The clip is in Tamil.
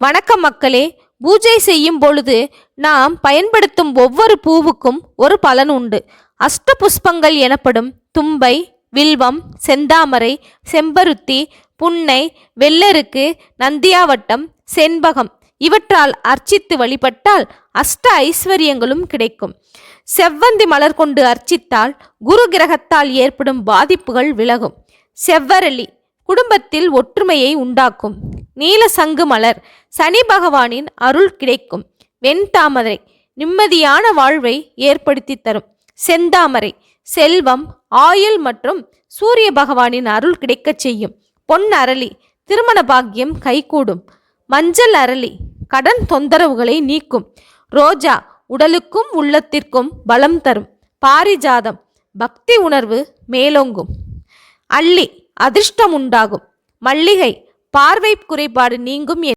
வணக்கம் மக்களே பூஜை செய்யும் பொழுது நாம் பயன்படுத்தும் ஒவ்வொரு பூவுக்கும் ஒரு பலன் உண்டு. அஷ்ட புஷ்பங்கள் எனப்படும் தும்பை வில்வம் செந்தாமரை செம்பருத்தி புன்னை வெள்ளருக்கு நந்தியாவட்டம் செண்பகம் இவற்றால் அர்ச்சித்து வழிபட்டால் அஷ்ட ஐஸ்வர்யங்களும் கிடைக்கும். செவ்வந்தி மலர் கொண்டு அர்ச்சித்தால் குரு கிரகத்தால் ஏற்படும் பாதிப்புகள் விலகும். செவ்வரளி குடும்பத்தில் ஒற்றுமையை உண்டாக்கும். நீல சங்கு மலர் சனி பகவானின் அருள் கிடைக்கும். வெண்தாமரை நிம்மதியான வாழ்வை ஏற்படுத்தி தரும். செந்தாமரை செல்வம் ஆயுள் மற்றும் சூரிய பகவானின் அருள் கிடைக்கச் செய்யும். பொன் அரளி திருமண பாக்கியம் கைகூடும். மஞ்சள் அரளி கடன் தொந்தரவுகளை நீக்கும். ரோஜா உடலுக்கும் உள்ளத்திற்கும் பலம் தரும். பாரிஜாதம் பக்தி உணர்வு மேலோங்கும். அள்ளி அதிர்ஷ்டம் உண்டாகும் மல்லிகை பார்வை குறைபாடு நீங்கும்